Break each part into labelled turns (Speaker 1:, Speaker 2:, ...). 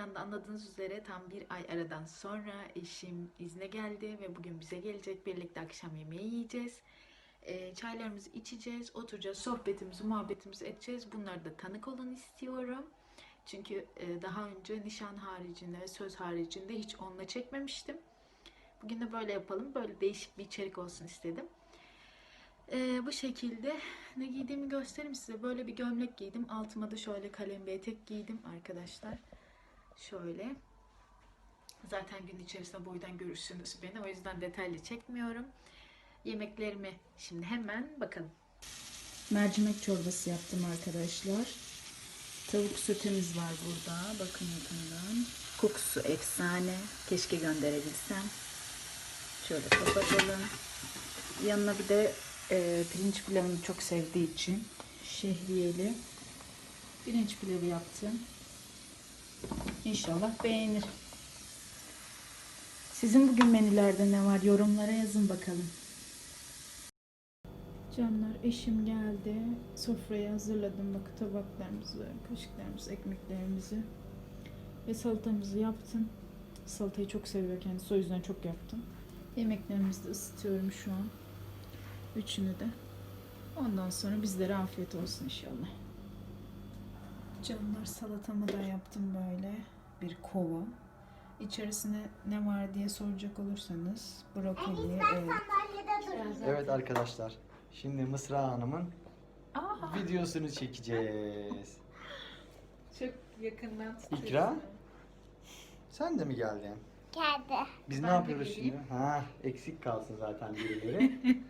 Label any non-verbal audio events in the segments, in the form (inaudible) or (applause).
Speaker 1: başlıktan da anladığınız üzere tam bir ay aradan sonra eşim izne geldi ve bugün bize gelecek. Birlikte akşam yemeği yiyeceğiz. Ee, çaylarımızı içeceğiz, oturacağız, sohbetimizi, muhabbetimizi edeceğiz. Bunları da tanık olun istiyorum. Çünkü e, daha önce nişan haricinde ve söz haricinde hiç onunla çekmemiştim. Bugün de böyle yapalım. Böyle değişik bir içerik olsun istedim. Ee, bu şekilde ne giydiğimi göstereyim size. Böyle bir gömlek giydim. Altıma da şöyle kalem bir etek giydim arkadaşlar. Şöyle. Zaten gün içerisinde boydan görürsünüz beni. O yüzden detaylı çekmiyorum. Yemeklerimi şimdi hemen bakalım. Mercimek çorbası yaptım arkadaşlar. Tavuk sötemiz var burada. Bakın yakından. Kokusu efsane. Keşke gönderebilsem. Şöyle kapatalım. Yanına bir de e, pirinç pilavını çok sevdiği için şehriyeli pirinç pilavı yaptım. İnşallah beğenir. Sizin bugün menülerde ne var? Yorumlara yazın bakalım. Canlar eşim geldi. Sofrayı hazırladım. Bakın tabaklarımızı, kaşıklarımızı, ekmeklerimizi ve salatamızı yaptım. Salatayı çok seviyor kendisi. O yüzden çok yaptım. Yemeklerimizi de ısıtıyorum şu an. Üçünü de. Ondan sonra bizlere afiyet olsun inşallah. Canlar salatamı da yaptım böyle. Bir kova. İçerisine ne var diye soracak olursanız brokoli, evet.
Speaker 2: Evet arkadaşlar. Şimdi Mısra Hanım'ın
Speaker 1: Aa,
Speaker 2: videosunu çekeceğiz. (laughs)
Speaker 1: çok yakından tutuyorsun.
Speaker 2: İkra? Sen de mi geldin?
Speaker 3: Geldi.
Speaker 2: Biz
Speaker 1: Ben
Speaker 2: ne
Speaker 1: de
Speaker 2: yapıyoruz şimdi? Ha, eksik kalsın zaten birileri. (laughs)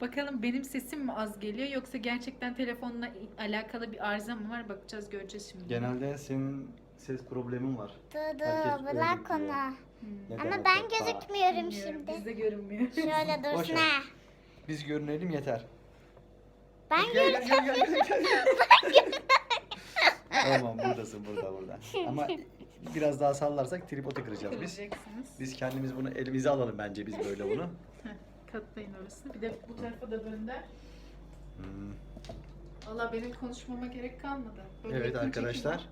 Speaker 1: Bakalım benim sesim mi az geliyor yoksa gerçekten telefonla alakalı bir arıza mı var? Bakacağız göreceğiz şimdi.
Speaker 2: Genelde senin ses problemin var.
Speaker 3: Dudu
Speaker 2: Herkes öyle
Speaker 3: bırak
Speaker 2: diyor.
Speaker 3: onu.
Speaker 2: Ne
Speaker 3: Ama
Speaker 2: demek
Speaker 3: ben
Speaker 2: yok
Speaker 3: gözükmüyorum
Speaker 1: Bilmiyorum,
Speaker 3: şimdi.
Speaker 1: Bizde görünmüyor.
Speaker 3: Şöyle
Speaker 2: Boş
Speaker 3: dursun
Speaker 2: ver.
Speaker 3: ha.
Speaker 2: Biz görünelim yeter.
Speaker 3: Ben
Speaker 2: Gel, gel, gel, gel, gel, gel. (laughs) tamam buradasın burada burada. Ama biraz daha sallarsak tripodu kıracağız biz.
Speaker 1: Kıracaksınız.
Speaker 2: Biz kendimiz bunu elimize alalım bence biz böyle bunu. (laughs)
Speaker 1: Katlayın orası. Bir de bu tarafa da dönder.
Speaker 2: Hmm.
Speaker 1: Valla benim konuşmama gerek kalmadı. Böyle
Speaker 2: Evet
Speaker 1: yakın
Speaker 2: arkadaşlar.
Speaker 1: çekim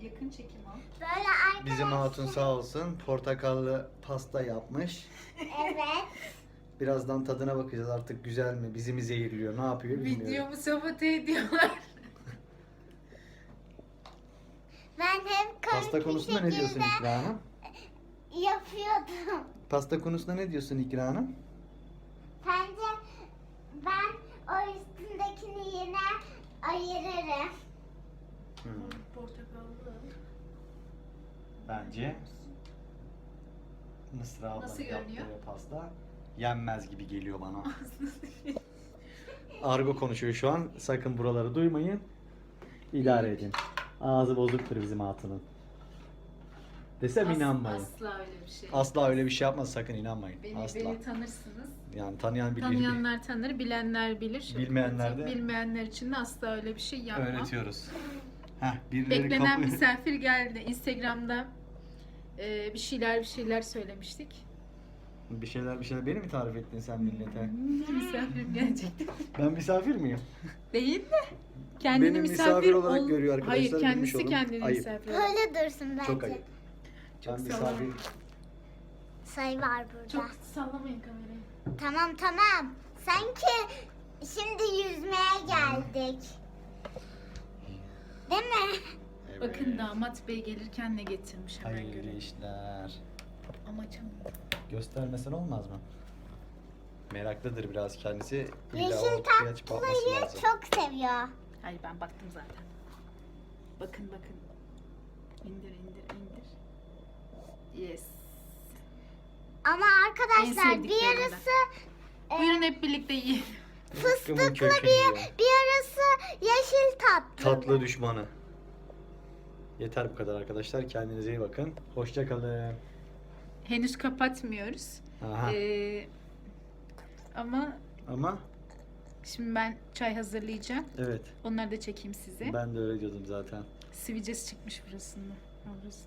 Speaker 1: al. Yakın çekim al.
Speaker 3: böyle arkadaşlar.
Speaker 2: Bizim hatun sağ olsun portakallı pasta yapmış.
Speaker 3: Evet.
Speaker 2: Birazdan tadına bakacağız artık güzel mi, bizi mi zehirliyor, ne yapıyor bilmiyorum.
Speaker 1: Videomu sabote ediyorlar. (laughs)
Speaker 3: Ben hep
Speaker 2: Pasta konusunda ne diyorsun İkra Hanım?
Speaker 3: Yapıyordum.
Speaker 2: Pasta konusunda ne diyorsun İkra Hanım?
Speaker 3: Bence ben o üstündekini yine ayırırım.
Speaker 2: Hmm,
Speaker 1: Portakallı.
Speaker 2: Bence Mısra ablanın
Speaker 1: Nasıl görünüyor?
Speaker 2: yaptığı pasta yenmez gibi geliyor bana. (laughs) Argo konuşuyor şu an. Sakın buraları duymayın. İdare edin. Ağzı bozuktur bizim hatunun. Desem
Speaker 1: As-
Speaker 2: inanmayın.
Speaker 1: Asla öyle bir şey.
Speaker 2: Asla öyle bir şey yapmaz sakın inanmayın.
Speaker 1: Beni,
Speaker 2: Asla.
Speaker 1: beni tanırsınız.
Speaker 2: Yani tanıyan bilir.
Speaker 1: Tanıyanlar tanır, bilenler bilir.
Speaker 2: Bilmeyenler de-
Speaker 1: Bilmeyenler için de asla öyle bir şey yapmam.
Speaker 2: Öğretiyoruz. (laughs) Heh, birileri
Speaker 1: Beklenen
Speaker 2: kapı-
Speaker 1: misafir geldi. Instagram'da e, bir şeyler bir şeyler söylemiştik.
Speaker 2: Bir şeyler bir şeyler beni mi tarif ettin sen millete? (laughs)
Speaker 1: misafir gelecekti.
Speaker 2: Ben misafir miyim?
Speaker 1: Değil de kendini
Speaker 2: Beni
Speaker 1: misafir,
Speaker 2: misafir olarak
Speaker 1: ol-
Speaker 2: görüyor arkadaşlar,
Speaker 1: Hayır
Speaker 2: bilmiş
Speaker 1: kendisi
Speaker 2: olun.
Speaker 1: kendini
Speaker 2: Ayıp.
Speaker 1: misafir olarak.
Speaker 3: Böyle dursun bence.
Speaker 2: Çok ayıp.
Speaker 1: Çok
Speaker 2: ben
Speaker 1: sallama.
Speaker 2: misafir.
Speaker 3: Sayı var burada.
Speaker 1: Çok sallamayın kamerayı.
Speaker 3: Tamam tamam. Sanki şimdi yüzmeye geldik. Değil mi?
Speaker 2: Evet.
Speaker 1: Bakın damat bey gelirken ne getirmiş hemen
Speaker 2: Hayırlı
Speaker 1: görelim.
Speaker 2: işler.
Speaker 1: Ama canım.
Speaker 2: Göstermesen olmaz mı? Meraklıdır biraz kendisi.
Speaker 3: Yeşil tatlıyı çok seviyor.
Speaker 1: Hayır ben baktım zaten. Bakın bakın. İndir indir indir. Yes.
Speaker 3: Ama
Speaker 1: En
Speaker 3: arkadaşlar bir
Speaker 1: sevdiklerimden.
Speaker 3: yarısı e,
Speaker 1: Buyurun hep birlikte yiyin.
Speaker 2: Fıstıklı
Speaker 3: bir, bir yarısı yeşil tatlı.
Speaker 2: Tatlı düşmanı. Yeter bu kadar arkadaşlar. Kendinize iyi bakın. Hoşça kalın.
Speaker 1: Henüz kapatmıyoruz.
Speaker 2: Aha.
Speaker 1: Ee, ama
Speaker 2: Ama
Speaker 1: şimdi ben çay hazırlayacağım.
Speaker 2: evet.
Speaker 1: Onları da çekeyim size.
Speaker 2: Ben de öyle diyordum zaten.
Speaker 1: Sivilcesi çıkmış burasında. Burası.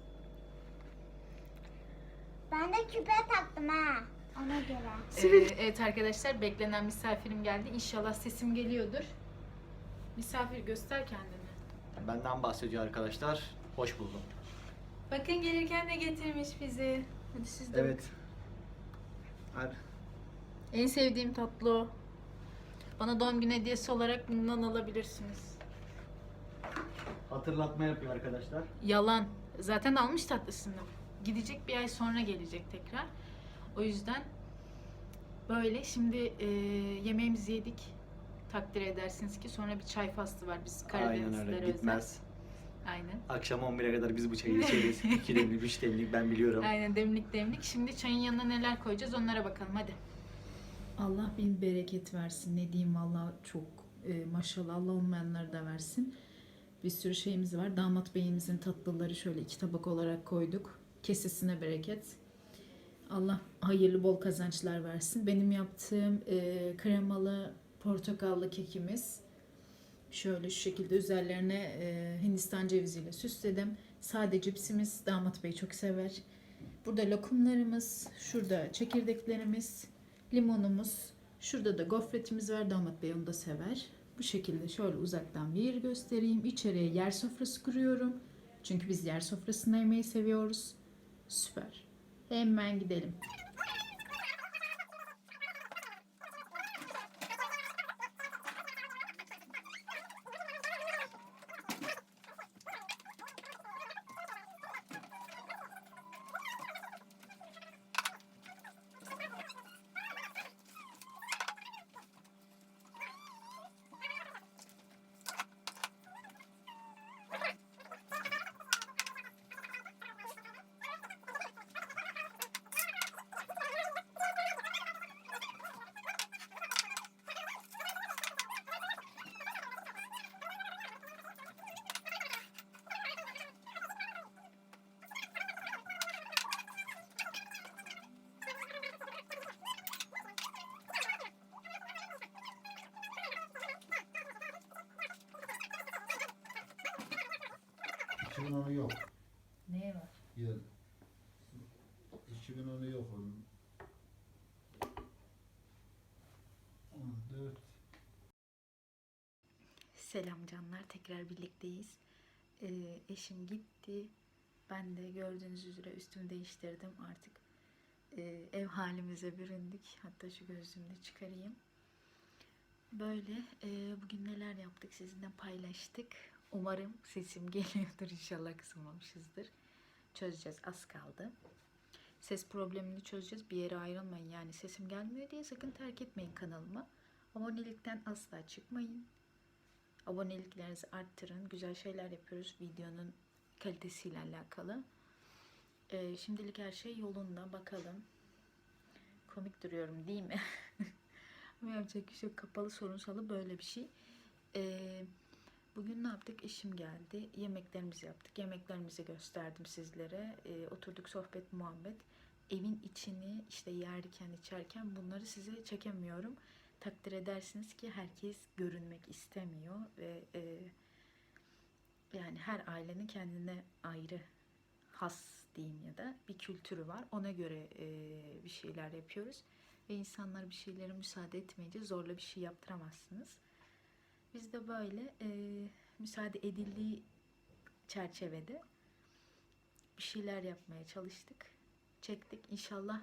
Speaker 3: Ben de küpe taktım ha. Ona göre.
Speaker 1: Ee, evet arkadaşlar beklenen misafirim geldi. İnşallah sesim geliyordur. Misafir göster kendini.
Speaker 2: Benden bahsediyor arkadaşlar. Hoş buldum.
Speaker 1: Bakın gelirken de getirmiş bizi. Hadi siz de
Speaker 2: Evet. Hadi.
Speaker 1: En sevdiğim tatlı o. Bana doğum günü hediyesi olarak bundan alabilirsiniz.
Speaker 2: Hatırlatma yapıyor arkadaşlar.
Speaker 1: Yalan. Zaten almış tatlısını. Gidecek bir ay sonra gelecek tekrar. O yüzden böyle. Şimdi e, yemeğimizi yedik. Takdir edersiniz ki sonra bir çay faslı var. Biz
Speaker 2: Aynen
Speaker 1: Karadenizlilere
Speaker 2: öyle.
Speaker 1: özel.
Speaker 2: Bitmez.
Speaker 1: Aynen.
Speaker 2: Akşam 11'e kadar biz bu çayı (laughs) içeriz. 2 demlik, 3 demlik ben biliyorum.
Speaker 1: Aynen demlik demlik. Şimdi çayın yanına neler koyacağız onlara bakalım hadi. Allah bin bereket versin. Ne diyeyim valla çok e, maşallah Allah olmayanları da versin. Bir sürü şeyimiz var. Damat beyimizin tatlıları şöyle iki tabak olarak koyduk. Kesesine bereket. Allah hayırlı bol kazançlar versin. Benim yaptığım e, kremalı portakallı kekimiz. Şöyle şu şekilde üzerlerine e, Hindistan ceviziyle süsledim. Sade cipsimiz damat bey çok sever. Burada lokumlarımız, şurada çekirdeklerimiz, limonumuz, şurada da gofretimiz var. Damat bey onu da sever. Bu şekilde şöyle uzaktan bir göstereyim. İçeriye yer sofrası kuruyorum. Çünkü biz yer sofrasında yemeği seviyoruz. Süper. Hemen gidelim.
Speaker 4: İçimin onu yok.
Speaker 1: Ne var?
Speaker 4: İçimin onu yok onun. 14.
Speaker 1: Selam canlar. Tekrar birlikteyiz. Ee, eşim gitti. Ben de gördüğünüz üzere üstümü değiştirdim. Artık e, ev halimize büründük. Hatta şu gözlüğümü de çıkarayım. Böyle e, bugün neler yaptık sizinle paylaştık. Umarım sesim geliyordur. İnşallah kısılmamışızdır. Çözeceğiz. Az kaldı. Ses problemini çözeceğiz. Bir yere ayrılmayın. Yani sesim gelmiyor diye sakın terk etmeyin kanalımı. Abonelikten asla çıkmayın. Aboneliklerinizi arttırın. Güzel şeyler yapıyoruz videonun kalitesiyle alakalı. Ee, şimdilik her şey yolunda. Bakalım. Komik duruyorum değil mi? (laughs) Ama yapacak bir şey yok. Kapalı sorunsalı böyle bir şey. Ee, bugün ne yaptık? Eşim geldi. Yemeklerimizi yaptık. Yemeklerimizi gösterdim sizlere. Ee, oturduk sohbet, muhabbet. Evin içini işte yerken, içerken bunları size çekemiyorum takdir edersiniz ki herkes görünmek istemiyor ve e, yani her ailenin kendine ayrı has diyeyim ya da bir kültürü var. Ona göre e, bir şeyler yapıyoruz ve insanlar bir şeylere müsaade etmeyince zorla bir şey yaptıramazsınız. Biz de böyle e, müsaade edildiği çerçevede bir şeyler yapmaya çalıştık. Çektik. İnşallah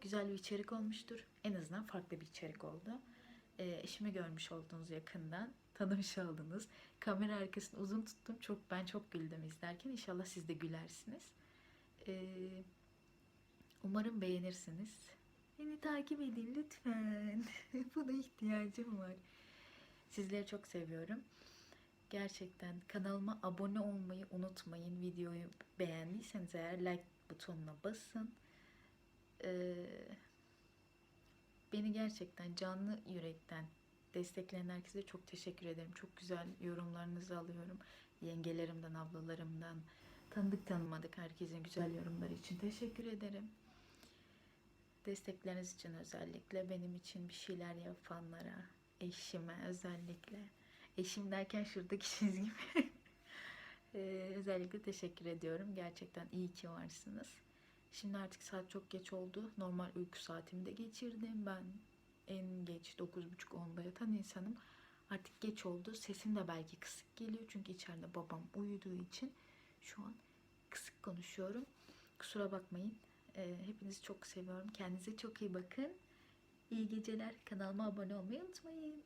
Speaker 1: güzel bir içerik olmuştur. En azından farklı bir içerik oldu. E, eşimi görmüş oldunuz yakından. Tanımış oldunuz. Kamera arkasını uzun tuttum. Çok Ben çok güldüm izlerken. İnşallah siz de gülersiniz. E, umarım beğenirsiniz. Beni takip edin lütfen. (laughs) Buna ihtiyacım var. Sizleri çok seviyorum. Gerçekten kanalıma abone olmayı unutmayın. Videoyu beğendiyseniz eğer like butonuna basın. Ee, beni gerçekten canlı yürekten destekleyen herkese çok teşekkür ederim. Çok güzel yorumlarınızı alıyorum. Yengelerimden, ablalarımdan, tanıdık tanımadık herkesin güzel yorumları için teşekkür ederim. Destekleriniz için özellikle benim için bir şeyler yapanlara, eşime özellikle. Eşim derken şuradaki (laughs) çizgim. Ee, özellikle teşekkür ediyorum. Gerçekten iyi ki varsınız. Şimdi artık saat çok geç oldu. Normal uyku saatimi de geçirdim. Ben en geç 9.30-10'da yatan insanım. Artık geç oldu. Sesim de belki kısık geliyor. Çünkü içeride babam uyuduğu için. Şu an kısık konuşuyorum. Kusura bakmayın. Ee, hepinizi çok seviyorum. Kendinize çok iyi bakın. İyi geceler. Kanalıma abone olmayı unutmayın.